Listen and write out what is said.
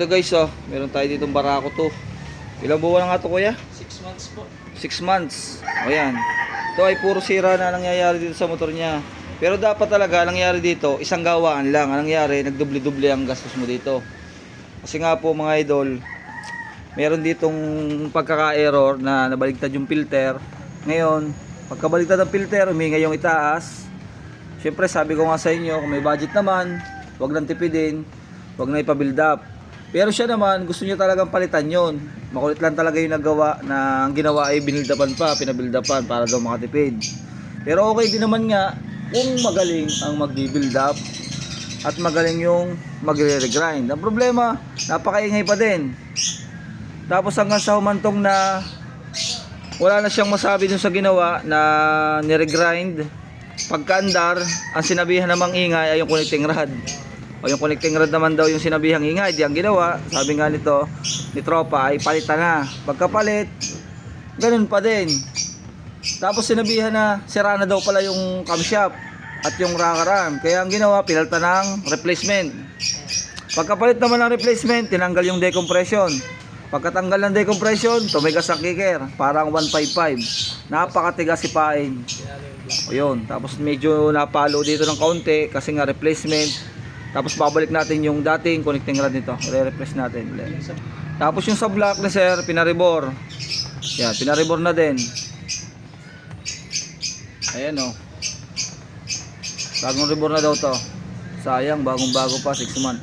Ito guys oh, meron tayo ditong barako to. Ilang buwan na nga to kuya? 6 months po. 6 months. O yan. Ito ay puro sira na nangyayari dito sa motor niya. Pero dapat talaga, ang nangyari dito, isang gawaan lang. Ang nangyari, nagdubli-dubli ang gastos mo dito. Kasi nga po mga idol, meron ditong pagkaka-error na nabaligtad yung filter. Ngayon, pagkabaligtad ng filter, huminga yung itaas. Siyempre, sabi ko nga sa inyo, kung may budget naman, huwag nang tipidin, huwag na ipa-build up. Pero siya naman, gusto niya talagang palitan yon. Makulit lang talaga yung nagawa na ang ginawa ay binildapan pa, pinabildapan para daw makatipid. Pero okay din naman nga kung magaling ang mag-build up at magaling yung magre-regrind. Ang problema, napakaingay pa din. Tapos hanggang sa humantong na wala na siyang masabi dun sa ginawa na niregrind. Pagkaandar, ang sinabihan namang ingay ay yung connecting rod. O yung connecting rod naman daw yung sinabihang ingay, di ang ginawa. Sabi nga nito, ni Tropa ay palitan na. Pagkapalit, ganun pa din. Tapos sinabihan na sira na daw pala yung camshaft at yung rakaran. Kaya ang ginawa, pinalta ng replacement. Pagkapalit naman ng replacement, tinanggal yung decompression. Pagkatanggal ng decompression, tumigas ang kicker. Parang 155. Napakatigas si Pain. O yun. Tapos medyo napalo dito ng kaunti kasi nga replacement. Tapos babalik natin yung dating connecting rod nito. Re-replace natin. Tapos yung sa block na sir, pinaribor. Yan, pinaribor na din. Ayan o. Bagong ribor na daw to. Sayang, bagong bago pa, 6 month.